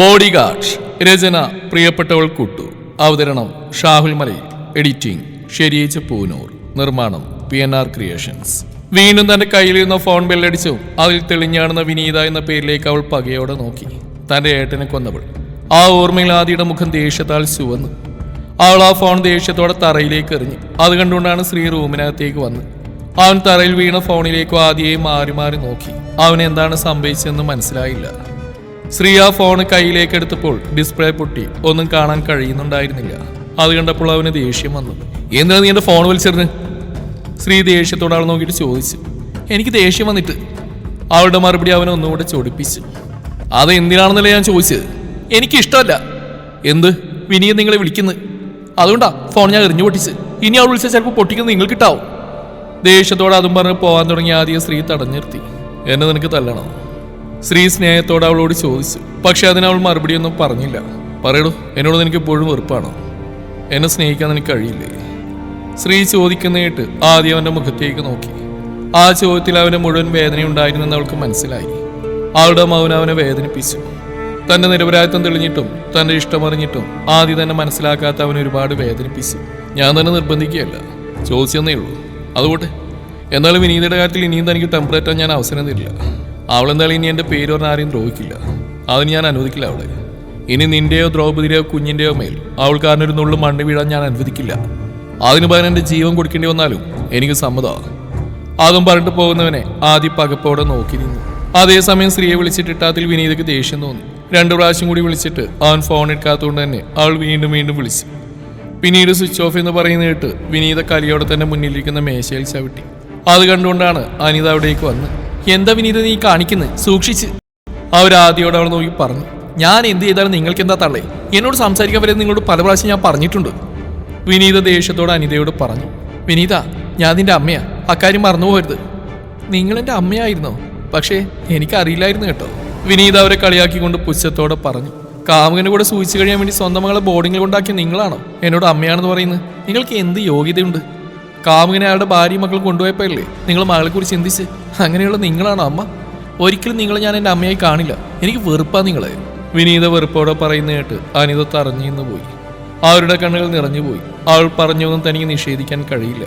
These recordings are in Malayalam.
ബോഡി ഗാർഡ് രചന പ്രിയപ്പെട്ടവൾ കൂട്ടു. അവതരണം ഷാഹുൽ മലയിൽ. എഡിറ്റിംഗ് ഷെരീജ് പൂനൂർ. നിർമ്മാണം പി എൻ ആർ ക്രിയേഷൻസ്. വീണ്ടും തന്റെ കയ്യിലിരുന്ന ഫോൺ ബെല്ലടിച്ചു. അതിൽ തെളിഞ്ഞാണെന്ന വിനീത എന്ന പേരിലേക്ക് അവൾ പകയോടെ നോക്കി. തന്റെ ഏട്ടനെ കൊന്നവൾ. ആ ഓർമ്മയിൽ ആദിയുടെ മുഖം ദേഷ്യത്താൽ ചുവന്നു. അവൾ ആ ഫോൺ ദേഷ്യത്തോടെ തറയിലേക്ക് എറിഞ്ഞു. അത് കണ്ടുകൊണ്ടാണ് ശ്രീ റൂമിനകത്തേക്ക് വന്നത്. അവൻ തറയിൽ വീണ ഫോണിലേക്കോ ആദ്യയെ മാറി മാറി നോക്കി. അവൻ എന്താണ് സംഭവിച്ചതെന്ന് മനസ്സിലായില്ല. ശ്രീ ആ ഫോൺ കയ്യിലേക്ക് എടുത്തപ്പോൾ ഡിസ്പ്ലേ പൊട്ടി. ഒന്നും കാണാൻ കഴിയുന്നുണ്ടായിരുന്നില്ല. അത് കണ്ടപ്പോൾ അവന് ദേഷ്യം വന്നു. എന്താ നീ എന്റെ ഫോൺ വലിച്ചെറിഞ്ഞ്? ശ്രീ ദേഷ്യത്തോട് അവൾ നോക്കിയിട്ട് ചോദിച്ചു. എനിക്ക് ദേഷ്യം വന്നിട്ട്. അവളുടെ മറുപടി അവനെ ഒന്നുകൂടെ ചൊടിപ്പിച്ചു. അത് എന്തിനാണെന്നല്ലേ ഞാൻ ചോദിച്ചത്? എനിക്കിഷ്ടമല്ല. എന്ത്? വിനീത് നിങ്ങളെ വിളിക്കുന്നു. അതുകൊണ്ടാ ഫോൺ ഞാൻ എറിഞ്ഞു പൊട്ടിച്ച്. ഇനി അവൾ വിളിച്ചാൽ ചിലപ്പോൾ പൊട്ടിക്കുന്നത് നിങ്ങൾക്ക് കിട്ടാവും. ദേഷ്യത്തോടെ അതും പറഞ്ഞ് പോകാൻ തുടങ്ങി ആദ്യം സ്ത്രീ തടഞ്ഞു നിർത്തി. എന്നെ നിനക്ക് തല്ലണം? ശ്രീ സ്നേഹത്തോടെ അവളോട് ചോദിച്ചു. പക്ഷെ അതിനവൾ അവൾ മറുപടിയൊന്നും പറഞ്ഞില്ല. പറയടൂ എന്നോട് നിനക്ക് എപ്പോഴും വെറുപ്പാണോ? എന്നെ സ്നേഹിക്കാൻ നിനക്ക് കഴിയില്ലേ? ശ്രീ ചോദിക്കുന്നേട്ട് ആദ്യം അവന്റെ മുഖത്തേക്ക് നോക്കി. ആ ചോദ്യത്തിൽ അവന് മുഴുവൻ വേദനയുണ്ടായിരുന്നെന്ന് അവൾക്ക് മനസ്സിലായി. അവളുടെ മൗനം അവനെ വേദനിപ്പിച്ചു. തന്റെ നിരപരാധിത്വം തെളിഞ്ഞിട്ടും തന്റെ ഇഷ്ടമറിഞ്ഞിട്ടും ആദ്യം തന്നെ മനസ്സിലാക്കാത്ത അവൻ ഒരുപാട് വേദനിപ്പിച്ചു. ഞാൻ തന്നെ നിർബന്ധിക്കുകയല്ല. ചോദിച്ചെന്നേ ഉള്ളൂ. അതുകൊട്ടെ എന്നാലും വിനീതയുടെ കാര്യത്തിൽ ഇനിയും തനിക്ക് ടെമ്പറേറ്റാൻ ഞാൻ അവസരം തരില്ല. അവളെന്തായാലും ഇനി എന്റെ പേര് പറഞ്ഞ ആരെയും ദ്രോഹിക്കില്ല. അതിന് ഞാൻ അനുവദിക്കില്ല അവളെ. ഇനി നിന്റെയോ ദ്രൗപതിയുടെയോ കുഞ്ഞിന്റെയോ മേൽ അവൾക്കാരനൊരു നുള്ളു മണ്ണ് വീഴാൻ ഞാൻ അനുവദിക്കില്ല. അതിന് പകരം എന്റെ ജീവൻ കൊടുക്കേണ്ടി വന്നാലും എനിക്ക് സമ്മതമാണ് അതും പറഞ്ഞിട്ട് പോകുന്നവനെ ആദ്യ പകപ്പോടെ നോക്കി നിന്നു. അതേസമയം സ്ത്രീയെ വിളിച്ചിട്ട് ഇട്ടാത്തിൽ വിനീതയ്ക്ക് ദേഷ്യം തോന്നി. രണ്ടു പ്രാവശ്യം കൂടി വിളിച്ചിട്ട് അവൻ ഫോൺ എടുക്കാത്തതുകൊണ്ട് തന്നെ അവൾ വീണ്ടും വീണ്ടും വിളിച്ചു. പിന്നീട് സ്വിച്ച് ഓഫ് എന്ന് പറയുന്ന കേട്ട് വിനീത കലിയോടെ തന്നെ മുന്നിലിരിക്കുന്ന മേശയിൽ ചവിട്ടി. അത് കണ്ടുകൊണ്ടാണ് അനിത അവിടേക്ക് വന്ന് എന്താ വിനീത നീ കാണിക്കുന്നത് സൂക്ഷിച്ച്. അവരാദ്യോടെ അവൾ നോക്കി പറഞ്ഞു. ഞാൻ എന്ത് ചെയ്താലും നിങ്ങൾക്ക് എന്താ തള്ളേ? എന്നോട് സംസാരിക്കാൻ വരെ നിങ്ങളോട് പല പ്രാവശ്യം ഞാൻ പറഞ്ഞിട്ടുണ്ട്. വിനീത ദേഷ്യത്തോട് അനിതയോട് പറഞ്ഞു. വിനീത ഞാൻ നിന്റെ അമ്മയാ. അക്കാര്യം മറന്നു പോകരുത്. നിങ്ങൾ എന്റെ അമ്മയായിരുന്നോ? പക്ഷേ എനിക്കറിയില്ലായിരുന്നു കേട്ടോ. വിനീത അവരെ കളിയാക്കിക്കൊണ്ട് പുച്ഛത്തോടെ പറഞ്ഞു. കാമുകനെ കൂടെ സൂചിച്ചു കഴിയാൻ വേണ്ടി സ്വന്തം മകളെ ബോർഡിങ്ങിൽ കൊണ്ടാക്കിയ നിങ്ങളാണോ? എന്നോട് അമ്മയാണെന്ന് പറയുന്നത്. നിങ്ങൾക്ക് എന്ത് യോഗ്യതയുണ്ട്? കാമുകനെ അയാളുടെ ഭാര്യയും മക്കളും കൊണ്ടുപോയപ്പോഴല്ലേ നിങ്ങൾ മകളെ കുറിച്ച് ചിന്തിച്ച്? അങ്ങനെയുള്ള നിങ്ങളാണോ അമ്മ? ഒരിക്കലും നിങ്ങളെ ഞാൻ എന്റെ അമ്മയായി കാണില്ല. എനിക്ക് വെറുപ്പാ നിങ്ങളെ. വിനീത വെറുപ്പോടെ പറയുന്ന കേട്ട് അനിത തറഞ്ഞു പോയി. അവരുടെ കണ്ണുകൾ നിറഞ്ഞുപോയി അവൾ പറഞ്ഞൊന്നും തനിക്ക് നിഷേധിക്കാൻ കഴിയില്ല.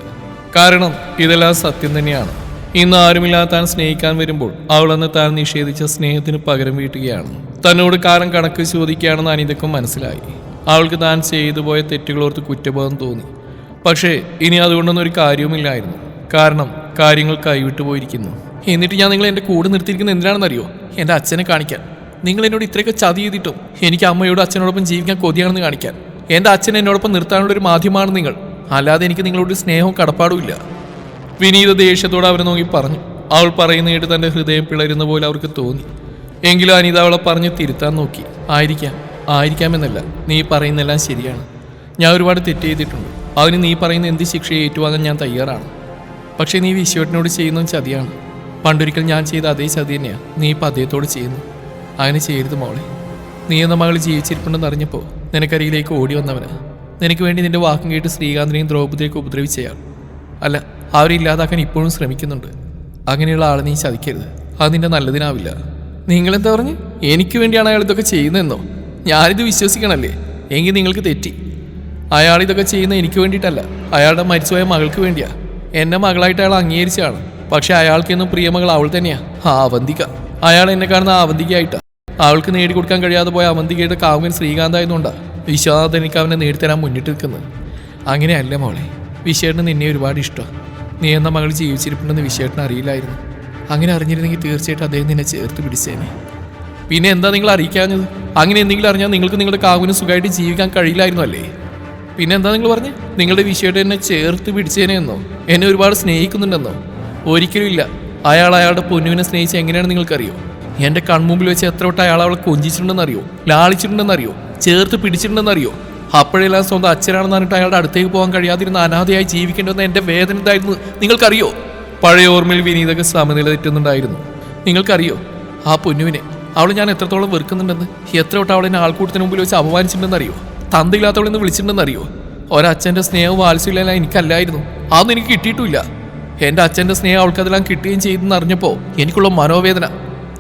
കാരണം ഇതെല്ലാം സത്യം തന്നെയാണ്. ഇന്ന് ആരുമില്ലാതെ താൻ സ്നേഹിക്കാൻ വരുമ്പോൾ അവളെന്ന് താൻ നിഷേധിച്ച സ്നേഹത്തിന് പകരം വീട്ടുകയാണ്. തന്നോട് കാലം കണക്ക് ചോദിക്കുകയാണെന്ന് അനിതക്കും മനസ്സിലായി. അവൾക്ക് താൻ ചെയ്തു പോയ തെറ്റുകളോർത്ത് കുറ്റബോധം തോന്നി. പക്ഷേ ഇനി അതുകൊണ്ടൊന്നും ഒരു കാര്യവുമില്ലായിരുന്നു. കാരണം കാര്യങ്ങൾ കൈവിട്ടു പോയിരിക്കുന്നു. എന്നിട്ട് ഞാൻ നിങ്ങളെ എന്റെ കൂടെ നിർത്തിയിരിക്കുന്നത് എന്തിനാണെന്നറിയോ? എന്റെ അച്ഛനെ കാണിക്കാൻ. നിങ്ങൾ എന്നോട് ഇത്രയൊക്കെ ചതി ചെയ്തിട്ടും എനിക്ക് അമ്മയോട് അച്ഛനോടൊപ്പം ജീവിക്കാൻ കൊതിയാണെന്ന് കാണിക്കാൻ. എന്റെ അച്ഛൻ എന്നോടൊപ്പം നിർത്താനുള്ള ഒരു മാധ്യമമാണ് നിങ്ങൾ. അല്ലാതെ എനിക്ക് നിങ്ങളോട് സ്നേഹവും കടപ്പാടുമില്ല വിനീത ദേഷ്യത്തോടെ അവരെ നോക്കി പറഞ്ഞു. അവൾ പറയുന്ന കേട്ട് തന്റെ ഹൃദയം പിളരുന്ന പോലെ അവർക്ക് തോന്നി. എങ്കിലും അനിത അവളെ പറഞ്ഞ് തിരുത്താൻ നോക്കി. ആയിരിക്കാം ആയിരിക്കാമെന്നല്ല നീ പറയുന്നെല്ലാം ശരിയാണ്. ഞാൻ ഒരുപാട് തെറ്റ് ചെയ്തിട്ടുണ്ട്. അതിന് നീ പറയുന്ന എന്ത് ശിക്ഷയെ ഏറ്റുവാങ്ങാൻ ഞാൻ തയ്യാറാണ്. പക്ഷേ നീ വിശ്വട്ടിനോട് ചെയ്യുന്ന ചതിയാണ്. പണ്ടൊരിക്കൽ ഞാൻ ചെയ്ത അതേ ചതി തന്നെയാണ് നീ ഇപ്പം അദ്ദേഹത്തോട് ചെയ്യുന്നു. അങ്ങനെ ചെയ്യരുത് മോളെ. നീ എന്ന മകൾ ജീവിച്ചിരിപ്പുണ്ടെന്ന് അറിഞ്ഞപ്പോൾ നിനക്കരികിലേക്ക് ഓടി വന്നവനാ. നിനക്ക് വേണ്ടി നിന്റെ വാക്കും കേട്ട് ശ്രീകാന്തിനെയും ദ്രൗപദിയൊക്കെ ഉപദ്രവിച്ചയാൾ. അല്ല അവരെ ഇല്ലാതാക്കാൻ ഇപ്പോഴും ശ്രമിക്കുന്നുണ്ട്. അങ്ങനെയുള്ള ആളെ നീ ചതിക്കരുത്. അത് നിന്റെ നല്ലതിനാവില്ല. നിങ്ങളെന്താ പറഞ്ഞ്? എനിക്ക് വേണ്ടിയാണ് അയാൾ ഇതൊക്കെ ചെയ്യുന്നതെന്നോ? ഞാനിത് വിശ്വസിക്കണല്ലേ? എങ്കിൽ നിങ്ങൾക്ക് തെറ്റി. അയാൾ ഇതൊക്കെ ചെയ്യുന്ന എനിക്ക് വേണ്ടിയിട്ടല്ല. അയാളുടെ മരിച്ചുപോയ മകൾക്ക് വേണ്ടിയാ. എന്നെ മകളായിട്ട് അയാൾ അംഗീകരിച്ചാണ് പക്ഷെ അയാൾക്കെന്നും പ്രിയമകൾ അവൾ തന്നെയാ. ആ അവന്തിക. അയാൾ എന്നെ കാണുന്ന അവന്തികയായിട്ടാ. അവൾക്ക് നേടിക്കൊടുക്കാൻ കഴിയാതെ പോയ അവന്തികയുടെ കാവ്യൻ ശ്രീകാന്ത് ആയതുകൊണ്ടാ വിശ്വനാഥ് എനിക്ക് അവനെ നേടിത്തരാൻ മുന്നിട്ട് നിൽക്കുന്നത്. അങ്ങനെയല്ല മോളെ? വിശേഷന് നിന്നെ ഒരുപാട് ഇഷ്ടമാണ് നീ എന്ന മകൾ ജീവിച്ചിരിപ്പുണ്ടെന്ന് വിശേഷന് അറിയില്ലായിരുന്നു. അങ്ങനെ അറിഞ്ഞിരുന്നെങ്കിൽ തീർച്ചയായിട്ടും അദ്ദേഹം നിന്നെ ചേർത്ത് പിടിച്ചേനെ. പിന്നെ എന്താ നിങ്ങൾ അറിയിക്കാഞ്ഞത്? അങ്ങനെ എന്തെങ്കിലും അറിഞ്ഞാൽ നിങ്ങൾക്ക് നിങ്ങളുടെ കാവിന് സുഖമായിട്ട് ജീവിക്കാൻ കഴിയില്ലായിരുന്നു അല്ലേ? പിന്നെ എന്താ നിങ്ങൾ പറഞ്ഞു? നിങ്ങളുടെ വിഷയമായിട്ട് എന്നെ ചേർത്ത് പിടിച്ചേനെയെന്നോ എന്നെ ഒരുപാട് സ്നേഹിക്കുന്നുണ്ടെന്നോ? ഒരിക്കലും ഇല്ല. അയാൾ അയാളുടെ പൊന്നുവിനെ സ്നേഹിച്ച് എങ്ങനെയാണ് നിങ്ങൾക്കറിയോ? എന്റെ കൺമുമ്പിൽ വെച്ച് എത്ര വട്ടം അയാൾ അവളെ കൊഞ്ചിച്ചിട്ടുണ്ടെന്നറിയോ? ലാളിച്ചിട്ടുണ്ടെന്നറിയോ? ചേർത്ത് പിടിച്ചിട്ടുണ്ടെന്നറിയോ? അപ്പോഴെല്ലാം സ്വന്തം അച്ഛനാണെന്ന് പറഞ്ഞിട്ട് അയാളുടെ അടുത്തേക്ക് പോകാൻ കഴിയാതിരുന്ന അനാഥയായി ജീവിക്കേണ്ടുന്ന എന്റെ വേദന എന്തായിരുന്നു? നിങ്ങൾക്കറിയോ? പഴയ ഓർമ്മയിൽ വിനീതൊക്കെ സമനില തെറ്റുന്നുണ്ടായിരുന്നു. നിങ്ങൾക്കറിയോ? ആ പൊന്നുവിനെ അവൾ ഞാൻ എത്രത്തോളം വെറുക്കുന്നുണ്ടെന്ന്? എത്ര വട്ടം അവളെന്നെ ആൾക്കൂട്ടത്തിന് മുമ്പിൽ വെച്ച് അപമാനിച്ചിട്ടുണ്ടെന്നറിയോ? തന്തയില്ലാത്തവളെന്ന് വിളിച്ചിട്ടുണ്ടെന്നറിയോ ഒരച്ഛന്റെ സ്നേഹവും വാത്സല്യമെല്ലാം എനിക്കല്ലായിരുന്നു. അതൊന്നും എനിക്ക് കിട്ടിയിട്ടില്ല. എന്റെ അച്ഛന്റെ സ്നേഹം അവൾക്കതെല്ലാം കിട്ടുകയും ചെയ്തെന്ന് അറിഞ്ഞപ്പോൾ എനിക്കുള്ള മനോവേദന.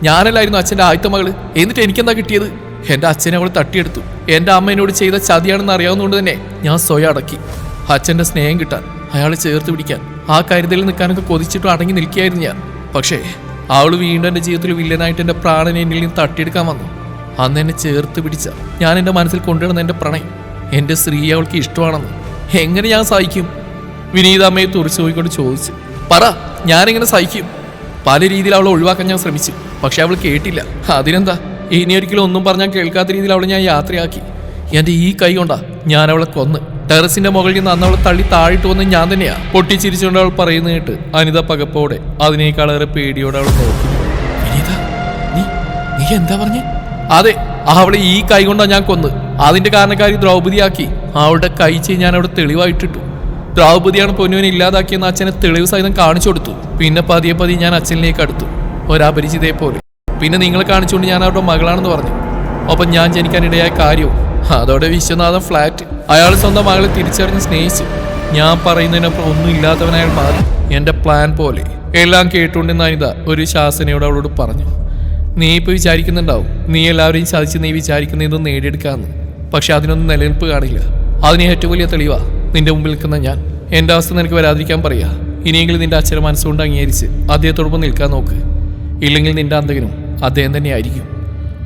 ഞാനല്ലായിരുന്നു അച്ഛന്റെ ആദ്യത്തെ മകൾ. എന്നിട്ട് എനിക്കെന്താ കിട്ടിയത്? എന്റെ അച്ഛനെ അവൾ തട്ടിയെടുത്തു. എന്റെ അമ്മ എന്നോട് ചെയ്ത ചതിയാണെന്ന് അറിയാവുന്നതുകൊണ്ട് തന്നെ ഞാൻ സ്വയം അടക്കി. അച്ഛന്റെ സ്നേഹം കിട്ടാൻ അയാളെ ചേർത്ത് പിടിക്കാൻ. ആ കരുതലിൽ നിൽക്കാനൊക്കെ കൊതിച്ചിട്ട് അടങ്ങി നിൽക്കുകയായിരുന്നു ഞാൻ. പക്ഷേ അവൾ വീണ്ടും എന്റെ ജീവിതത്തിൽ വില്ലനായിട്ട് എന്റെ പ്രാണനെ എന്നിൽ നിന്ന് തട്ടിയെടുക്കാൻ വന്നു. അന്ന് എന്നെ ചേർത്ത് പിടിച്ച ഞാൻ എന്റെ മനസ്സിൽ കൊണ്ടുവരുന്ന എന്റെ പ്രണയം എന്റെ സ്ത്രീ അവൾക്ക് ഇഷ്ടമാണെന്ന് എങ്ങനെ ഞാൻ സഹിക്കും? വിനീത അമ്മയെ തുറച്ചു പോയിക്കൊണ്ട് ചോദിച്ചു പറ ഞാനിങ്ങനെ സഹിക്കും? പല രീതിയിൽ അവളെ ഒഴിവാക്കാൻ ഞാൻ ശ്രമിച്ചു പക്ഷെ അവൾ കേട്ടില്ല. അതിനെന്താ? ഇനി ഒരിക്കലും ഒന്നും പറഞ്ഞാൽ കേൾക്കാത്ത രീതിയിൽ അവളെ ഞാൻ യാത്രയാക്കി. എന്റെ ഈ കൈ കൊണ്ടാ ഞാൻ അവളെ കൊന്ന്. ടെറസിന്റെ മുകളിൽ നിന്ന് അന്ന് അവളെ തള്ളി താഴിട്ട് വന്ന് ഞാൻ തന്നെയാ. പൊട്ടിച്ചിരിച്ചുകൊണ്ട് അവൾ പറയുന്ന കേട്ട് അനിത പകപ്പോടെ അതിനേക്കാളേറെ പേടിയോടെ അവൾ നോക്കി. നീ നീ എന്താ പറഞ്ഞേ? അതെ അവളെ ഈ കൈ കൊണ്ടാണ് ഞാൻ കൊന്ന്. അതിന്റെ കാരണക്കാരി ദ്രൗപതിയാക്കി. അവളുടെ കൈ ചെയ്ത് ഞാൻ അവിടെ തെളിവായിട്ടിട്ടു. ദ്രൗപതിയാണ് പൊന്നുവിനെ ഇല്ലാതാക്കിയെന്ന് അച്ഛനെ തെളിവ് സഹിതം കാണിച്ചു കൊടുത്തു. പിന്നെ പതിയെ പതി ഞാൻ അച്ഛനിലേക്ക് അടുത്തു. ഒരപരിചിതയെ പോലെ. പിന്നെ നിങ്ങളെ കാണിച്ചുകൊണ്ട് ഞാൻ അവരുടെ മകളാണെന്ന് പറഞ്ഞു. ഒപ്പം ഞാൻ ജനിക്കാനിടയായ കാര്യവും. അതോടെ വിശ്വനാഥൻ ഫ്ലാറ്റ്. അയാൾ സ്വന്തം മകളെ തിരിച്ചറിഞ്ഞ് സ്നേഹിച്ചു. ഞാൻ പറയുന്നതിനപ്പുറം ഒന്നും ഇല്ലാത്തവനായാൽ മാറി എന്റെ പ്ലാൻ പോലെ. എല്ലാം കേട്ടുകൊണ്ടിരുന്ന അനിത ഒരു ശാസനയോട് അവളോട് പറഞ്ഞു. നീ ഇപ്പൊ വിചാരിക്കുന്നുണ്ടാവും. നീ എല്ലാവരെയും സാധിച്ച് നീ വിചാരിക്കുന്ന ഇതൊന്നും നേടിയെടുക്കാന്ന്. പക്ഷെ അതിനൊന്നും നിലനിൽപ്പ് കാണില്ല. അതിന് ഏറ്റവും വലിയ തെളിവാ നിന്റെ മുമ്പിൽ നിൽക്കുന്ന ഞാൻ. എന്റെ അവസ്ഥ നിനക്ക് വരാതിരിക്കാൻ പറയാ. ഇനിയെങ്കിലും നിന്റെ അച്ഛനെ മനസ്സുകൊണ്ട് അംഗീകരിച്ച് അദ്ദേഹത്തോടൊപ്പം നിൽക്കാൻ നോക്ക്. ഇല്ലെങ്കിൽ നിന്റെ അന്തകനും അദ്ദേഹം തന്നെയായിരിക്കും.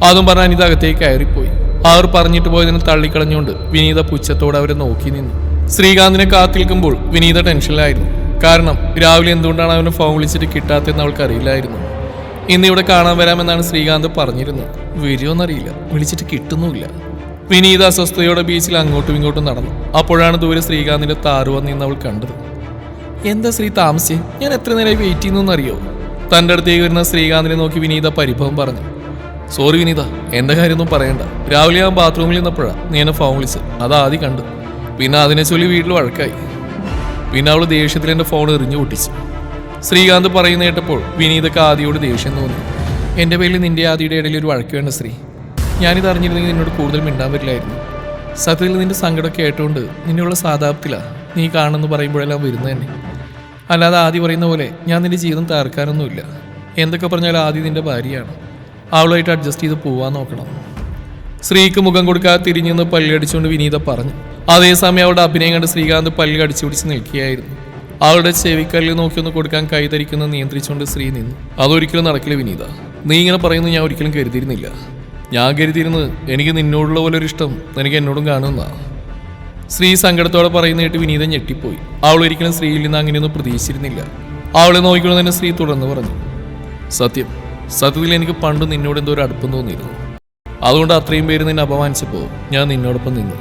അതും പറഞ്ഞാൽ ഇത് അകത്തേക്ക് കയറിപ്പോയി. അവർ പറഞ്ഞിട്ട് പോയതിനെ തള്ളിക്കളഞ്ഞുകൊണ്ട് വിനീത പുച്ഛത്തോടെ അവരെ നോക്കി നിന്നു. ശ്രീകാന്തിനെ കാത്തിൽക്കുമ്പോൾ വിനീത ടെൻഷനിലായിരുന്നു. കാരണം രാവിലെ എന്തുകൊണ്ടാണ് അവനെ ഫോൺ വിളിച്ചിട്ട് കിട്ടാത്തതെന്ന് അവൾക്ക് അറിയില്ലായിരുന്നു ഇന്ന് ഇവിടെ കാണാൻ വരാമെന്നാണ് ശ്രീകാന്ത് പറഞ്ഞിരുന്നത്. വരുമോന്നറിയില്ല വിളിച്ചിട്ട് കിട്ടുന്നുമില്ല. വിനീത അസ്വസ്ഥതയോടെ ബീച്ചിൽ അങ്ങോട്ടും ഇങ്ങോട്ടും നടന്നു. അപ്പോഴാണ് ദൂരെ ശ്രീകാന്തിന്റെ താറ് വന്നിന്ന് അവൾ കണ്ടത്. എന്താ ശ്രീ താമസിച്ചേ ഞാൻ എത്ര നേരമായി വെയിറ്റ് ചെയ്യുന്നു അറിയോ തന്റെ അടുത്തേക്ക് വരുന്ന ശ്രീകാന്തിനെ നോക്കി വിനീത പരിഭവം പറഞ്ഞു. സോറി വിനീത എന്റെ കാര്യമൊന്നും പറയണ്ട. രാവിലെ ഞാൻ ബാത്റൂമിൽ നിന്നപ്പോഴാണ് നീ എന്നെ ഫോൺ വിളിച്ച് അത് ആദ്യം കണ്ടു പിന്നെ അതിനെ ചൊല്ലി വീട്ടിൽ വഴക്കായി. പിന്നെ അവൾ ദേഷ്യത്തിൽ എന്റെ ഫോൺ എറിഞ്ഞു പൊട്ടിച്ചു. ശ്രീകാന്ത് പറയുന്ന കേട്ടപ്പോൾ വിനീതക്ക് ആദിയോട് ദേഷ്യം തോന്നി. എന്റെ പേരിൽ നിന്റെ ആദിയുടെ ഇടയിൽ ഒരു വഴക്ക് വേണ്ട ശ്രീ. ഞാനിത് അറിഞ്ഞിരുന്നെങ്കിൽ നിന്നോട് കൂടുതൽ മിണ്ടാൻ പറ്റില്ലായിരുന്നു. സത്യത്തിൽ നിന്റെ സങ്കടമൊക്കെ ആയിട്ടുകൊണ്ട് നിന്നുള്ള സാധാപ്തിലാണ് നീ കാണുമെന്ന് പറയുമ്പോഴെല്ലാം വരുന്നത് തന്നെ. അല്ലാതെ ആദ്യം പറയുന്ന പോലെ ഞാൻ നിന്റെ ജീവിതം തകർക്കാനൊന്നുമില്ല. എന്തൊക്കെ പറഞ്ഞാലും ആദ്യം നിന്റെ ഭാര്യയാണ്. അവളുമായിട്ട് അഡ്ജസ്റ്റ് ചെയ്ത് പോവാൻ നോക്കണം. സ്ത്രീക്ക് മുഖം കൊടുക്കാതെ തിരിഞ്ഞു നിന്ന് പല്ലടിച്ചുകൊണ്ട് വിനീത പറഞ്ഞു. അതേസമയം അവളുടെ അഭിനയം കണ്ട് ശ്രീകാന്ത് പല്ല് കടിച്ചു പിടിച്ച് നിൽക്കുകയായിരുന്നു. അവളുടെ ചെവിക്കല്ലിൽ നോക്കി ഒന്ന് കൊടുക്കാൻ കൈതരിക്കുന്ന നിയന്ത്രിച്ചുകൊണ്ട് സ്ത്രീ നിന്നു. അതൊരിക്കലും നടക്കില്ല വിനീത. നീ ഇങ്ങനെ പറയുന്നത് ഞാൻ ഒരിക്കലും കരുതിയിരുന്നില്ല. ഞാൻ കരുതിയിരുന്നത് എനിക്ക് നിന്നോടുള്ള പോലെ ഒരു ഇഷ്ടം എനിക്ക് എന്നോടും കാണുന്ന സ്ത്രീ സങ്കടത്തോടെ പറയുന്ന കേട്ട് വിനീത ഞെട്ടിപ്പോയി. അവൾ ഒരിക്കലും സ്ത്രീയിൽ നിന്ന് അങ്ങനെയൊന്നും പ്രതീക്ഷിച്ചിരുന്നില്ല. അവളെ നോക്കിക്കൊണ്ട് തന്നെ സ്ത്രീ തുടർന്ന് പറഞ്ഞു. സത്യം സത്യത്തിൽ എനിക്ക് പണ്ട് നിന്നോട് എന്തോ ഒരു അടുപ്പം തോന്നിയിരുന്നു. അതുകൊണ്ട് അത്രയും പേര് നിന്നെ അപമാനിച്ചപ്പോൾ ഞാൻ നിന്നോടൊപ്പം നിന്നു.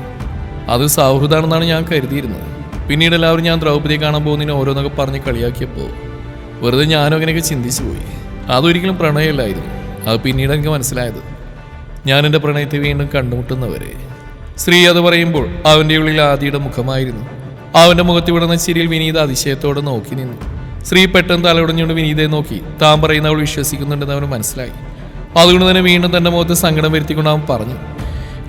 അത് സൗഹൃദമാണെന്നാണ് ഞാൻ കരുതിയിരുന്നത്. പിന്നീട് എല്ലാവരും ഞാൻ ദ്രൗപതിയെ കാണാൻ പോകുന്നതിന് ഓരോന്നൊക്കെ പറഞ്ഞ് കളിയാക്കിയപ്പോൾ വെറുതെ ഞാനും അങ്ങനെയൊക്കെ ചിന്തിച്ചു പോയി. അതൊരിക്കലും പ്രണയമല്ലായിരുന്നു. അത് പിന്നീട് എനിക്ക് മനസ്സിലായത്. ഞാൻ എന്റെ പ്രണയത്തെ വീണ്ടും കണ്ടുമുട്ടുന്നവരെ. സ്ത്രീ അത് പറയുമ്പോൾ അവന്റെ ഉള്ളിൽ ആദിയുടെ മുഖമായിരുന്നു. അവന്റെ മുഖത്ത് വിടുന്ന ചിരിയിൽ വിനീത അതിശയത്തോടെ നോക്കി നിന്നു. സ്ത്രീ പെട്ടെന്ന് തലയുടഞ്ഞുകൊണ്ട് വിനീതയെ നോക്കി. താൻ പറയുന്ന അവൾ വിശ്വസിക്കുന്നുണ്ടെന്ന് അവന് മനസ്സിലായി. അതുകൊണ്ട് തന്നെ വീണ്ടും തന്റെ മുഖത്ത് സങ്കടം വരുത്തിക്കൊണ്ട് അവൻ പറഞ്ഞു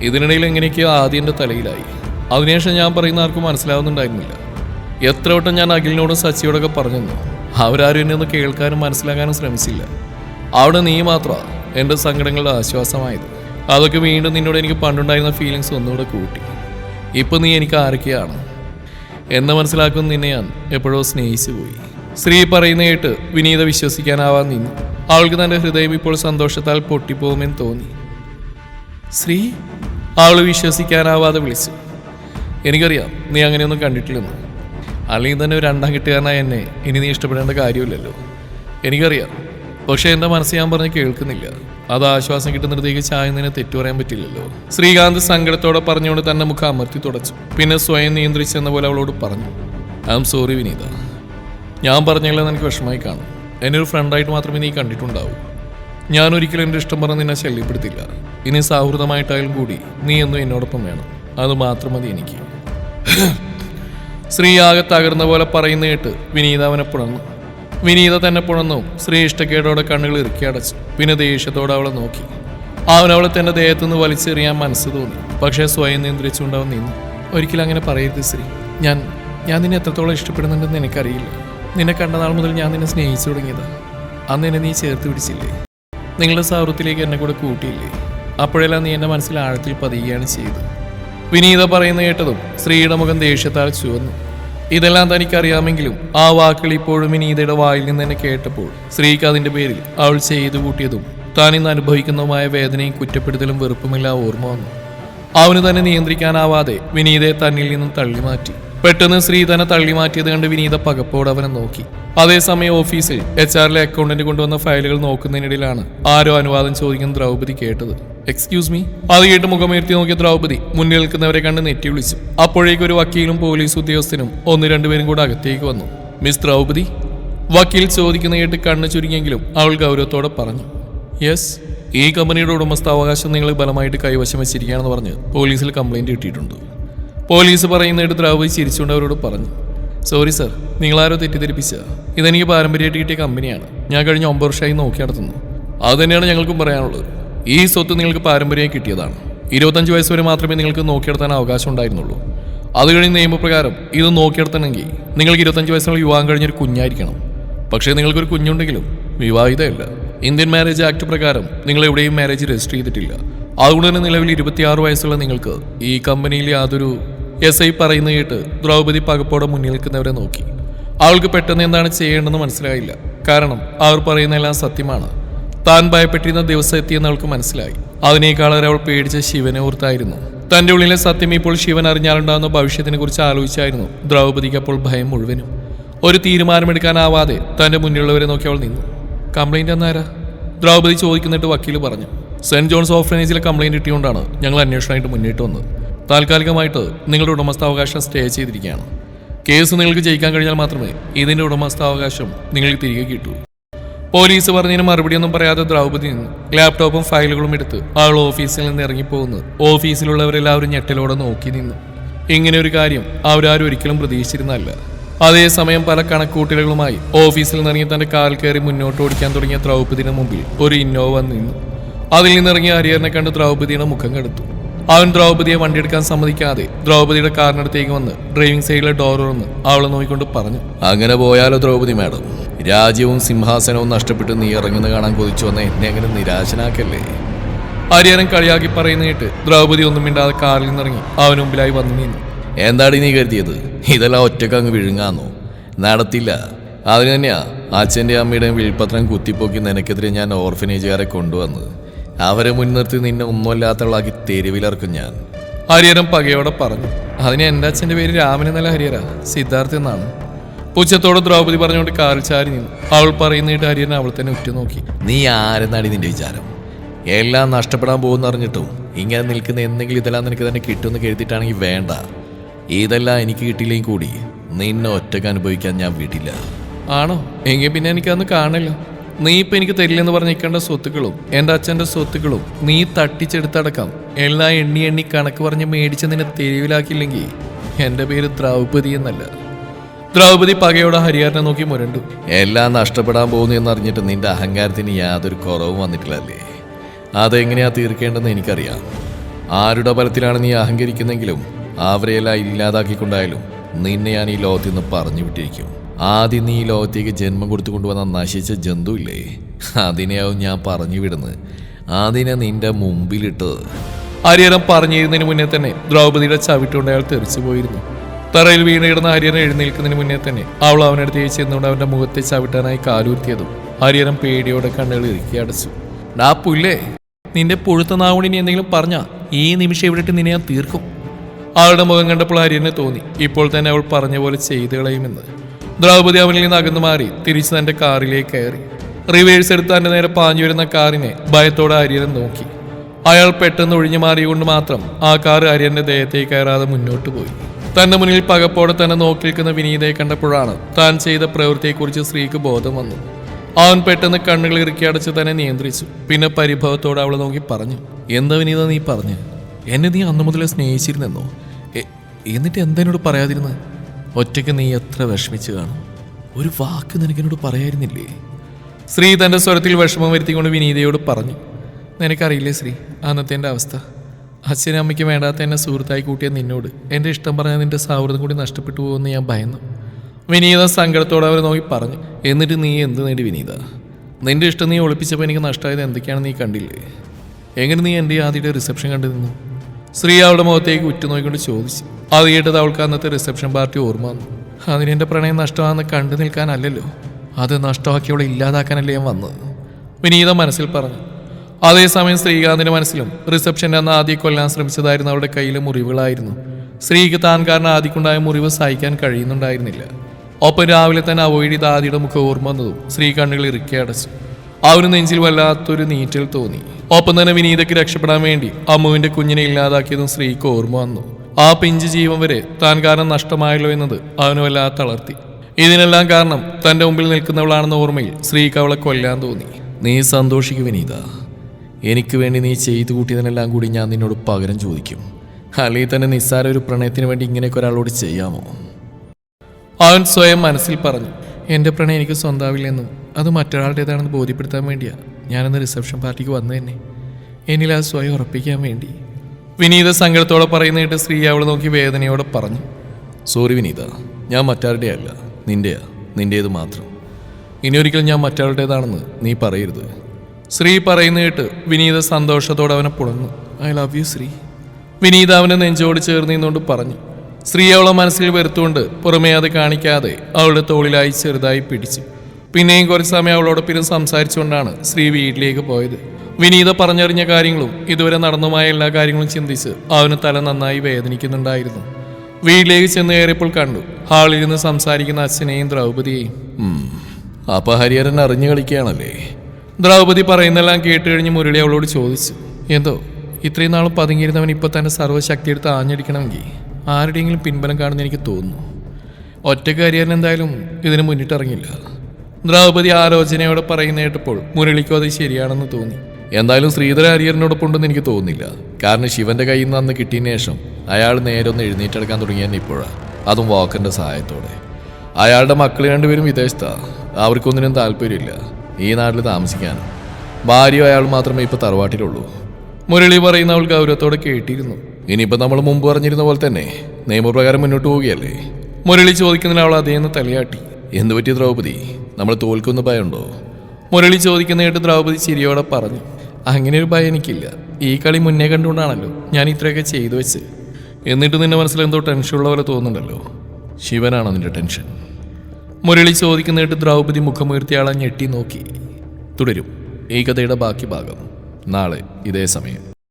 ഇതിനിടയിൽ എങ്ങനെയൊക്കെയോ ആദ്യന്റെ തലയിലായി. അതിനുശേഷം ഞാൻ പറയുന്ന ആർക്കും മനസ്സിലാവുന്നുണ്ടായിരുന്നില്ല. എത്ര വട്ടം ഞാൻ അഖിലിനോടും സച്ചിയോടൊക്കെ പറഞ്ഞു അവരാരും എന്നെ ഒന്ന് കേൾക്കാനും മനസ്സിലാക്കാനും ശ്രമിച്ചില്ല. അവിടെ നീ മാത്രമാണ് എന്റെ സങ്കടങ്ങളുടെ ആശ്വാസമായത്. അതൊക്കെ വീണ്ടും നിന്നോട് എനിക്ക് പണ്ടുണ്ടായിരുന്ന ഫീലിങ്സ് ഒന്നുകൂടെ കൂട്ടി. ഇപ്പം നീ എനിക്ക് ആരൊക്കെയാണ്? എന്ന് മനസ്സിലാക്കുന്ന നിന്നെ ഞാൻ എപ്പോഴോ സ്നേഹിച്ചു പോയി. ശ്രീ പറയുന്ന കേട്ട് വിനീത വിശ്വസിക്കാനാവാൻ നിന്നു. അവൾക്ക് തന്റെ ഹൃദയം ഇപ്പോൾ സന്തോഷത്താൽ പൊട്ടിപ്പോകുമെന്ന് തോന്നി. ശ്രീ അവൾ വിശ്വസിക്കാനാവാതെ വിളിച്ചു. എനിക്കറിയാം നീ അങ്ങനെയൊന്നും കണ്ടിട്ടില്ലെന്ന്. അല്ലെങ്കിൽ തന്നെ ഒരു രണ്ടാം കിട്ടുകാരനായ എന്നെ ഇനി നീ ഇഷ്ടപ്പെടേണ്ട കാര്യമില്ലല്ലോ. എനിക്കറിയാം. പക്ഷേ എന്റെ മനസ്സ് ഞാൻ പറഞ്ഞ് കേൾക്കുന്നില്ല. അത് ആശ്വാസം കിട്ടുന്നിടത്തേക്ക് ചായുന്നതിനെ തെറ്റു പറയാൻ പറ്റില്ലല്ലോ. ശ്രീകാന്ത് സങ്കടത്തോടെ പറഞ്ഞുകൊണ്ട് തന്നെ മുഖം അമർത്തി തുടച്ചു. പിന്നെ സ്വയം നിയന്ത്രിച്ചെന്ന പോലെ അവളോട് പറഞ്ഞു. I am sorry Vineetha. ഞാൻ പറഞ്ഞല്ലോ എനിക്ക് വിഷമമായി കാണും. എന്നെ ഒരു ഫ്രണ്ടായിട്ട് മാത്രമേ നീ കണ്ടിട്ടുണ്ടാവൂ. ഞാൻ ഒരിക്കലും എന്റെ ഇഷ്ടം പറഞ്ഞ് നിന്നെ ശല്യപ്പെടുത്തില്ല. ഇനി സൗഹൃദമായിട്ടായാലും കൂടി നീ എന്നും എന്നോടൊപ്പം വേണം. അത് മാത്രം മതി എനിക്ക്. ശ്രീ ആകെ തകർന്ന പോലെ പറയുന്ന കേട്ട് വിനീത അവനെ പുണർന്നു വിനീത തന്നെ പുണർന്നു ശ്രീ ഇഷ്ടക്കേടോടെ കണ്ണുകൾ ഇറുക്കി അടച്ചു. പിന്നെ ദേഷ്യത്തോടെ അവളെ നോക്കി. അവൻ അവളെ തന്റെ ദേഹത്തുനിന്ന് വലിച്ചെറിയാൻ മനസ്സ് തോന്നി. പക്ഷേ സ്വയം നിയന്ത്രിച്ചുകൊണ്ട് അവൻ നിന്നു. ഒരിക്കലും അങ്ങനെ പറയരുത് ശ്രീ ഞാൻ ഞാൻ നിന്നെ എത്രത്തോളം ഇഷ്ടപ്പെടുന്നുണ്ടെന്ന് എനിക്കറിയില്ല. നിന്നെ കണ്ട നാൾ മുതൽ ഞാൻ നിന്നെ സ്നേഹിച്ചു തുടങ്ങിയത്. അന്ന് എന്നെ നീ ചേർത്ത് പിടിച്ചില്ലേ? നിങ്ങളുടെ സൗഹൃദത്തിലേക്ക് എന്നെ കൂടെ കൂട്ടിയില്ലേ? അപ്പോഴെല്ലാം നീ എന്റെ മനസ്സിൽ ആഴത്തിൽ പതിയുകയാണ് ചെയ്തത്. വിനീത പറയുന്ന കേട്ടതും സ്ത്രീയുടെ മുഖം ദേഷ്യത്താൽ ചുവന്നു. ഇതെല്ലാം തനിക്കറിയാമെങ്കിലും ആ വാക്കുകൾ ഇപ്പോഴും വിനീതയുടെ വായിൽ നിന്ന് തന്നെ കേട്ടപ്പോൾ സ്ത്രീക്ക് അതിന്റെ പേരിൽ അവൾ ചെയ്തു കൂട്ടിയതും താൻ ഇന്ന് അനുഭവിക്കുന്നതുമായ വേദനയും കുറ്റപ്പെടുത്തലും വെറുപ്പുമെല്ലാം ഓർമ്മ വന്നു. അവന് തന്നെ നിയന്ത്രിക്കാനാവാതെ വിനീതയെ തന്നിൽ നിന്നും തള്ളിമാറ്റി. പെട്ടെന്ന് ശ്രീ തന്നെ തള്ളി മാറ്റിയത് കണ്ട് വിനീത പകപ്പോടെ അവനെ നോക്കി. അതേസമയം ഓഫീസിൽ എച്ച് ആറിലെ അക്കൗണ്ടന്റ് കൊണ്ടുവന്ന ഫയലുകൾ നോക്കുന്നതിനിടയിലാണ് ആരോ അനുവാദം ചോദിക്കുന്ന ദ്രൗപദി കേട്ടത്. എക്സ്ക്യൂസ് മീ അത് കേട്ട് മുഖമുയർത്തി നോക്കിയ ദ്രൗപതി മുന്നിൽ നിൽക്കുന്നവരെ കണ്ട് നെറ്റി വിളിച്ചു. അപ്പോഴേക്കും ഒരു വക്കീലും പോലീസ് ഉദ്യോഗസ്ഥനും ഒന്ന് രണ്ടുപേരും കൂടെ അകത്തേക്ക് വന്നു. മിസ് ദ്രൗപതി വക്കീൽ ചോദിക്കുന്ന കേട്ട് കണ്ണ് ചുരുങ്ങിയെങ്കിലും അവൾ ഗൗരവത്തോടെ പറഞ്ഞു. യെസ് ഈ കമ്പനിയുടെ ഉടമസ്ഥാവകാശം നിങ്ങൾ ബലമായിട്ട് കൈവശം വെച്ചിരിക്കുകയാണെന്ന് പറഞ്ഞ് പോലീസിൽ കംപ്ലൈന്റ് കിട്ടിയിട്ടുണ്ട്. പോലീസ് പറയുന്നതായിട്ട് ദ്രൗപതി ചിരിച്ചുകൊണ്ട് അവരോട് പറഞ്ഞു. സോറി സർ നിങ്ങളാരോ തെറ്റിദ്ധരിപ്പിച്ച? ഇതെനിക്ക് പാരമ്പര്യമായിട്ട് കിട്ടിയ കമ്പനിയാണ്. ഞാൻ കഴിഞ്ഞ ഒമ്പത് വർഷമായി നോക്കി നടത്തുന്നു. അത് തന്നെയാണ് ഞങ്ങൾക്കും പറയാനുള്ളത്. ഈ സ്വത്ത് നിങ്ങൾക്ക് പാരമ്പര്യമായി കിട്ടിയതാണ്. ഇരുപത്തഞ്ച് വയസ്സ് വരെ മാത്രമേ നിങ്ങൾക്ക് നോക്കിയെടുത്താൻ അവകാശം ഉണ്ടായിരുന്നുള്ളൂ. അത് കഴിഞ്ഞ് നിയമപ്രകാരം ഇത് നോക്കിയെടുത്തണമെങ്കിൽ നിങ്ങൾക്ക് ഇരുപത്തഞ്ച് വയസ്സുള്ള യുവാൻ കഴിഞ്ഞൊരു കുഞ്ഞായിരിക്കണം. പക്ഷേ നിങ്ങൾക്കൊരു കുഞ്ഞുണ്ടെങ്കിലും വിവാഹിതയല്ല. ഇന്ത്യൻ മാരേജ് ആക്ട് പ്രകാരം നിങ്ങൾ എവിടെയും മാരേജ് രജിസ്റ്റർ ചെയ്തിട്ടില്ല. അതുകൊണ്ട് തന്നെ നിലവിൽ ഇരുപത്തിയാറ് വയസ്സുള്ള നിങ്ങൾക്ക് ഈ കമ്പനിയിൽ യാതൊരു എസ് ഐ പറയുന്ന കേട്ട് ദ്രൗപദി പകപ്പോടെ മുന്നിൽ നിൽക്കുന്നവരെ നോക്കി. അവൾക്ക് പെട്ടെന്ന് എന്താണ് ചെയ്യേണ്ടതെന്ന് മനസ്സിലായില്ല. കാരണം അവർ പറയുന്നതെല്ലാം സത്യമാണ്. താൻ ഭയപ്പെട്ടിരുന്ന ദിവസം എത്തിയെന്ന് അവൾക്ക് മനസ്സിലായി അതിനേക്കാളേറെ അവൾ പേടിച്ച ശിവനെ ഓർത്തായിരുന്നു. തന്റെ ഉള്ളിലെ സത്യം ഇപ്പോൾ ശിവൻ അറിഞ്ഞാലുണ്ടാകുന്ന ഭവിഷ്യത്തിനെ കുറിച്ച് ആലോചിച്ചായിരുന്നു ദ്രൗപദിക്ക് അപ്പോൾ ഭയം മുഴുവനും. ഒരു തീരുമാനമെടുക്കാനാവാതെ തന്റെ മുന്നിലുള്ളവരെ നോക്കി അവൾ നിന്നു. കംപ്ലൈന്റ് എന്നാരാ ദ്രൗപദി ചോദിക്കുന്നിട്ട് വക്കീൽ പറഞ്ഞു. സെന്റ് ജോൺസ് ഓർഫനേജിലെ കംപ്ലൈന്റ് കിട്ടിയോണ്ടാണ് ഞങ്ങൾ അന്വേഷണമായിട്ട് മുന്നിട്ട് വന്നത്. താൽക്കാലികമായിട്ട് നിങ്ങളുടെ ഉടമസ്ഥാവകാശം സ്റ്റേ ചെയ്തിരിക്കുകയാണ്. കേസ് നിങ്ങൾക്ക് ജയിക്കാൻ കഴിഞ്ഞാൽ മാത്രമേ ഇതിന്റെ ഉടമസ്ഥാവകാശം നിങ്ങൾക്ക് തിരികെ കിട്ടൂ. പോലീസ് പറഞ്ഞതിന് മറുപടിയൊന്നും പറയാതെ ദ്രൗപദി നിന്നു. ലാപ്ടോപ്പും ഫയലുകളും എടുത്ത് ആൾ ഓഫീസിൽ നിന്ന് ഇറങ്ങിപ്പോകുന്നു. ഓഫീസിലുള്ളവരെല്ലാവരും ഞെട്ടലോടെ നോക്കി നിന്നു. ഇങ്ങനെ ഒരു കാര്യം അവരാരും ഒരിക്കലും പ്രതീക്ഷിച്ചിരുന്നല്ല അതേസമയം പല കണക്കൂട്ടലുകളുമായി ഓഫീസിൽ നിന്നിറങ്ങി തന്റെ കാൽ കയറി മുന്നോട്ട് ഓടിക്കാൻ തുടങ്ങിയ ദ്രൗപദിയുടെ മുമ്പിൽ ഒരു ഇന്നോവ നിന്നു. അതിൽ നിന്നിറങ്ങിയ ഹരിഹരനെ കണ്ട് ദ്രൗപദിയുടെ മുഖം കെടുത്തു. അവൻ ദ്രൗപദിയെ വണ്ടിയെടുക്കാൻ സമ്മതിക്കാതെ ദ്രൗപദിയുടെ കാറിനടുത്തേക്ക് വന്ന് ഡ്രൈവിംഗ് സൈഡിലെ ഡോർ തുറന്ന് അവളെ നോക്കിക്കൊണ്ട് പറഞ്ഞു അങ്ങനെ പോയാലോ ദ്രൗപദി മാഡം? രാജ്യവും സിംഹാസനവും നഷ്ടപ്പെട്ട് നീ ഇറങ്ങുന്ന കാണാൻ കൊതിച്ചു വന്ന എന്നെ അങ്ങനെ നിരാശനാക്കല്ലേ? ഹരിയാനം കളിയാക്കി പറയുന്ന കേട്ട് ദ്രൗപദി ഒന്നും മിണ്ടാതെ കാറിൽ നിന്നിറങ്ങി അവന് മുമ്പിലായി വന്നു നിന്നു. എന്താടി നീ കരുതിയത്? ഇതെല്ലാം ഒറ്റയ്ക്ക് അങ്ങ് വിഴുങ്ങാന്നോ? നടത്തില്ല. അതിന് തന്നെയാ അച്ഛന്റെ അമ്മയുടെയും വിൽപത്രം കുത്തിപ്പോക്കി നിനക്കെതിരെ ഞാൻ ഓർഫനേജുകാരെ കൊണ്ടുവന്നത്. അവരെ മുൻനിർത്തി നിന്നെ ഒന്നുമല്ലാത്തവളാക്കി തെരുവിലിറക്കും ഞാൻ. ഹരിഹരൻ പകയോടെ പറഞ്ഞു അതിന് എന്റെ അച്ഛന്റെ പേര് രാമൻ എന്നല്ല ഹരിഹര. സിദ്ധാർത്ഥ എന്നാണ്. ഉച്ചത്തോടെ ദ്രൗപദി പറഞ്ഞുകൊണ്ട് കാറിൽ ചാരി നിന്നു. അവൾ പറയുന്നിട്ട് ഹരിഹരൻ അവൾ തന്നെ ഉറ്റുനോക്കി. നീ ആരെന്നാടി നിന്റെ വിചാരം? എല്ലാം നഷ്ടപ്പെടാൻ പോകുന്ന അറിഞ്ഞിട്ടും ഇങ്ങനെ നിൽക്കുന്ന എന്തെങ്കിലും ഇതെല്ലാം നിനക്ക് തന്നെ കിട്ടുമെന്ന് കരുതിയിട്ടാണെങ്കിൽ വേണ്ട. ഇതെല്ലാം എനിക്ക് കിട്ടിയില്ലെങ്കിൽ കൂടി നിന്നെ ഒറ്റയ്ക്ക് അനുഭവിക്കാൻ ഞാൻ വിടില്ല. ആണോ? എങ്കിൽ പിന്നെ എനിക്കന്ന് കാണില്ല നീ ഇപ്പം എനിക്ക് തരില്ലെന്ന് പറഞ്ഞിരിക്കേണ്ട സ്വത്തുക്കളും എന്റെ അച്ഛന്റെ സ്വത്തുക്കളും നീ തട്ടിച്ചെടുത്തടക്കാം എല്ലാം എണ്ണി എണ്ണി കണക്ക് പറഞ്ഞ് മേടിച്ച് നിന്നെ തെരുവിലാക്കിയില്ലെങ്കിൽ എന്റെ പേര് ദ്രൗപദി എന്നല്ല. ദ്രൗപദി പകയോടെ ഹരിഹരനെ നോക്കി മുരണ്ടു. എല്ലാം നഷ്ടപ്പെടാൻ പോകുന്നു എന്നറിഞ്ഞിട്ട് നിന്റെ അഹങ്കാരത്തിന് യാതൊരു കുറവും വന്നിട്ടില്ലല്ലേ? അതെങ്ങനെയാ തീർക്കേണ്ടെന്ന് എനിക്കറിയാം. ആരുടെ ബലത്തിലാണ് നീ അഹങ്കരിക്കുന്നെങ്കിലും അവരെയെല്ലാം ഇല്ലാതാക്കിക്കൊണ്ടായാലും നിന്നെ ഞാൻ ഈ ലോകത്തിൽ നിന്ന് പറഞ്ഞു വിട്ടിരിക്കും. ആദ്യം നീ ഈ ലോകത്തേക്ക് ജന്മം കൊടുത്തു കൊണ്ടുവന്ന നശിച്ച ജന്തുവില്ലേ അതിനെയാവും ഞാൻ പറഞ്ഞു വിടുന്നത്. അതിനെ നിന്റെ മുമ്പിലിട്ടത്. ഹരിഹരൻ പറഞ്ഞിരുന്നതിന് മുന്നേ തന്നെ ദ്രൗപദിയുടെ ചവിട്ടുകൊണ്ട് അയാൾ തെറിച്ചു പോയിരുന്നു തറയിൽ വീണിടുന്ന ഹരിയനെ എഴുന്നേൽക്കുന്നതിന് മുന്നേ തന്നെ അവൾ അവനടുത്ത് ചെന്നുകൊണ്ട് അവന്റെ മുഖത്തെ ചവിട്ടാനായി കാലൂർത്തിയതും ഹരിയനം പേടിയോടെ കണ്ണുകൾ ഇറുക്കി അടച്ചു. ഡാ പുല്ലേ നിന്റെ പുഴുത്ത നാവുകൊണ്ട് നീ എന്തെങ്കിലും പറഞ്ഞാ? ഈ നിമിഷം ഇവിടെ ഇട്ട് നിന്നെ ഞാൻ തീർക്കും. അവളുടെ മുഖം കണ്ടപ്പോൾ ഹരിയനെ തോന്നി. ഇപ്പോൾ തന്നെ അവൾ പറഞ്ഞ പോലെ ചെയ്തു കളയുമെന്ന്. ദ്രൗപദി അവനിൽ നിന്ന് അകന്നു മാറി തിരിച്ച് തന്റെ കാറിലേക്ക് കയറി. റിവേഴ്സ് എടുത്ത് തന്റെ നേരെ പാഞ്ഞു വരുന്ന കാറിനെ ഭയത്തോടെ ഹരിഹരൻ നോക്കി. അയാൾ പെട്ടെന്ന് ഒഴിഞ്ഞു മാറിയുകൊണ്ട് മാത്രം ആ കാർ ഹരിയന്റെ ദേഹത്തേക്ക് കയറാതെ മുന്നോട്ട് പോയി. തന്റെ മുന്നിൽ പകപ്പോടെ തന്നെ നോക്കി നിൽക്കുന്ന വിനീതയെ കണ്ടപ്പോഴാണ് താൻ ചെയ്ത പ്രവൃത്തിയെക്കുറിച്ച് സ്ത്രീക്ക് ബോധം വന്നു അവൻ പെട്ടെന്ന് കണ്ണുകൾ ഇറുക്കി അടച്ച് തന്നെ നിയന്ത്രിച്ചു. പിന്നെ പരിഭവത്തോടെ അവളെ നോക്കി പറഞ്ഞു എന്താ വിനീത നീ പറഞ്ഞു? എന്നെ നീ അന്നു മുതലേ സ്നേഹിച്ചിരുന്നെന്നോ? എന്നിട്ട് എന്തെന്നോട് പറയാതിരുന്ന? ഒറ്റയ്ക്ക് നീ എത്ര വിഷമിച്ചു കാണും? ഒരു വാക്ക് നിനക്കെന്നോട് പറയായിരുന്നില്ലേ? ശ്രീ തന്റെ സ്വരത്തിൽ വിഷമം വരുത്തിക്കൊണ്ട് വിനീതയോട് പറഞ്ഞു നിനക്കറിയില്ലേ ശ്രീ അന്നത്തെ എന്റെ അവസ്ഥ? അച്ഛനും അമ്മയ്ക്ക് വേണ്ടാത്ത എന്നെ സുഹൃത്തായി കൂട്ടിയ നിന്നോട് എന്റെ ഇഷ്ടം പറഞ്ഞാൽ നിന്റെ സൗഹൃദം കൂടി നഷ്ടപ്പെട്ടു പോകുമെന്ന് ഞാൻ ഭയന്നു. വിനീത സങ്കടത്തോടെ അവരെ നോക്കി പറഞ്ഞു എന്നിട്ട് നീ എന്ത് നേടി വിനീത? നിന്റെ ഇഷ്ടം നീ ഒളിപ്പിച്ചപ്പോൾ എനിക്ക് നഷ്ടമായത് എന്തൊക്കെയാണെന്ന് നീ കണ്ടില്ലേ? എങ്ങനെ നീ എന്റെ ആദ്യയുടെ റിസപ്ഷൻ കണ്ടു നിന്നു? ശ്രീ അവളുടെ മുഖത്തേക്ക് ഉറ്റുനോക്കിക്കൊണ്ട് ചോദിച്ചു. അത് കേട്ടത് അവൾക്ക് അന്നത്തെ റിസപ്ഷൻ പാർട്ടി ഓർമ്മ വന്നു. അതിനെന്റെ പ്രണയം നഷ്ടമാണെന്ന് കണ്ടു നിൽക്കാനല്ലല്ലോ. അത് നഷ്ടമാക്കി അവളെ ഇല്ലാതാക്കാനല്ലേ ഞാൻ വന്നത്? വിനീത മനസ്സിൽ പറഞ്ഞു അതേസമയം ശ്രീകാന്തിന്റെ മനസ്സിലും റിസപ്ഷൻ എന്ന ആദ്യ കൊല്ലാൻ ശ്രമിച്ചതായിരുന്നു അവരുടെ കയ്യിലെ മുറിവുകളായിരുന്നു. സ്ത്രീക്ക് താൻ കാരണം ആദ്യക്കുണ്ടായ മുറിവ് സഹിക്കാൻ കഴിയുന്നുണ്ടായിരുന്നില്ല. ഒപ്പം രാവിലെ തന്നെ അവോയ്ഡ് ചെയ്ത ആദിയുടെ മുഖം ഓർമ്മ വന്നതും സ്ത്രീ കണ്ണുകൾ ഇറുക്കി അടച്ചു. ഒരു നെഞ്ചിൽ വല്ലാത്തൊരു നീറ്റൽ തോന്നി. ഒപ്പം തന്നെ വിനീതയ്ക്ക് രക്ഷപ്പെടാൻ വേണ്ടി അമ്മുവിന്റെ കുഞ്ഞിനെ ഇല്ലാതാക്കിയതും സ്ത്രീക്ക് ഓർമ്മ വന്നു. ആ പിഞ്ച് ജീവൻ വരെ താൻ കാരണം നഷ്ടമായല്ലോ എന്നത് അവന് വല്ലാതെ തളർത്തി. ഇതിനെല്ലാം കാരണം തന്റെ മുമ്പിൽ നിൽക്കുന്നവളാണെന്ന ഓർമ്മയിൽ സ്ത്രീക്ക് അവളെ കൊല്ലാൻ തോന്നി. നീ സന്തോഷിക്കു വിനീത. എനിക്ക് വേണ്ടി നീ ചെയ്തു കൂട്ടിയതിനെല്ലാം കൂടി ഞാൻ നിന്നോട് പകരം ചോദിക്കും. അല്ലെങ്കിൽ തന്നെ നിസ്സാര ഒരു പ്രണയത്തിന് വേണ്ടി ഇങ്ങനെയൊക്കെ ഒരാളോട് ചെയ്യാമോ? അവൻ സ്വയം മനസ്സിൽ പറഞ്ഞു എന്റെ പ്രണയം എനിക്ക് സ്വന്താവില്ലെന്നും അത് മറ്റൊരാളുടേതാണെന്ന് ബോധ്യപ്പെടുത്താൻ വേണ്ടിയാ ഞാനന്ന് റിസപ്ഷൻ പാർട്ടിക്ക് വന്നു തന്നെ. എന്നിൽ അത് സ്വയം ഉറപ്പിക്കാൻ വേണ്ടി. വിനീത സങ്കടത്തോടെ പറയുന്ന കേട്ട് സ്ത്രീ അവളെ നോക്കി വേദനയോടെ പറഞ്ഞു സോറി വിനീത ഞാൻ മറ്റാരുടെ അല്ല നിന്റെയാ നിന്റേത് മാത്രം. ഇനി ഒരിക്കലും ഞാൻ മറ്റാളുടേതാണെന്ന് നീ പറയരുത്. ശ്രീ പറയുന്ന കേട്ട് വിനീത സന്തോഷത്തോടെ അവനെ പുണർന്നു I love you Sree. Vineetha അവനെ നെഞ്ചോട് ചേർന്ന് നിന്നുകൊണ്ട് പറഞ്ഞു. ശ്രീ അവളെ മനസ്സിൽ വെറുത്തുകൊണ്ട് പുറമേ അത് കാണിക്കാതെ അവളുടെ തോളിലായി ചെറുതായി പിടിച്ചു. പിന്നെയും കുറച്ച് സമയം അവളോടൊപ്പം സംസാരിച്ചുകൊണ്ടാണ് ശ്രീ വീട്ടിലേക്ക് പോയത്. വിനീത പറഞ്ഞറിഞ്ഞ കാര്യങ്ങളും ഇതുവരെ നടന്നുമായ എല്ലാ കാര്യങ്ങളും ചിന്തിച്ച് അവന് തല നന്നായി വേദനിക്കുന്നുണ്ടായിരുന്നു. വീട്ടിലേക്ക് ചെന്ന് കയറിയപ്പോൾ കണ്ടു ഹാളിൽ നിന്ന് സംസാരിക്കുന്ന അച്ഛനെയും ദ്രൗപതിയെയും. അപ്പൊ ഹരിഹരൻ അറിഞ്ഞു കളിക്കുകയാണല്ലേ? ദ്രൗപദി പറയുന്നെല്ലാം കേട്ട് കഴിഞ്ഞ് മുരളി അവളോട് ചോദിച്ചു എന്തോ ഇത്രയും നാളും പതുങ്ങിയിരുന്നവൻ ഇപ്പോൾ തന്നെ സർവശക്തി എടുത്ത് ആഞ്ഞടിക്കണമെങ്കിൽ ആരുടെയെങ്കിലും പിൻബലം കാണുന്ന എനിക്ക് തോന്നുന്നു. ഒറ്റക്കാരിയൻ എന്തായാലും ഇതിന് മുന്നിട്ടിറങ്ങില്ല ദ്രൗപതി ആലോചനയോടെ പറയുന്ന കേട്ടപ്പോൾ മുരളിക്കും അത് ശരിയാണെന്ന് തോന്നി. എന്തായാലും ശ്രീധര അരിയറിനോടൊപ്പം ഉണ്ടെന്ന് എനിക്ക് തോന്നുന്നില്ല. കാരണം ശിവന്റെ കയ്യിൽ നിന്ന് അന്ന് കിട്ടിയതിന് ശേഷം അയാൾ നേരെ ഒന്ന് എഴുന്നേറ്റെടുക്കാൻ തുടങ്ങിയ ഇപ്പോഴാണ് അതും വാക്കറിന്റെ സഹായത്തോടെ. അയാളുടെ മക്കൾ രണ്ടുപേരും വിദേശത്താ. അവർക്കൊന്നിനും താല്പര്യമില്ല. ഈ നാട്ടിൽ താമസിക്കാൻ ഭാര്യയും അയാൾ മാത്രമേ ഇപ്പൊ തറവാട്ടിലുള്ളൂ. മുരളി പറയുന്ന അവൾ ഗൗരവത്തോടെ കേട്ടിരുന്നു. ഇനിയിപ്പോ നമ്മൾ മുമ്പ് പറഞ്ഞിരുന്ന പോലെ തന്നെ നിയമപ്രകാരം മുന്നോട്ട് പോവുകയല്ലേ? മുരളി ചോദിക്കുന്നതിന് അവൾ അതേന്ന് തലയാട്ടി. എന്തു പറ്റി ദ്രൗപദി? നമ്മൾ തോൽക്കുന്ന ഭയമുണ്ടോ? മുരളി ചോദിക്കുന്ന കേട്ട് ദ്രൗപദി ചിരിയോടെ പറഞ്ഞു. അങ്ങനെ ഒരു ഭയം എനിക്കില്ല. ഈ കളി മുന്നേ കണ്ടുകൊണ്ടാണല്ലോ ഞാൻ ഇത്രയൊക്കെ ചെയ്തു വെച്ച് എന്നിട്ട് നിന്റെ മനസ്സിൽ എന്തോ ടെൻഷനുള്ള പോലെ തോന്നുന്നുണ്ടല്ലോ. ശിവനാണോ നിന്റെ ടെൻഷൻ മുരളി ചോദിക്കുന്നിട്ട് ദ്രൗപതി ദ്രൗപദി മുഖമുയർത്തി ആളെ ഞെട്ടി നോക്കി. തുടരും. ഈ കഥയുടെ ബാക്കി ഭാഗം. നാളെ ഇതേ സമയം.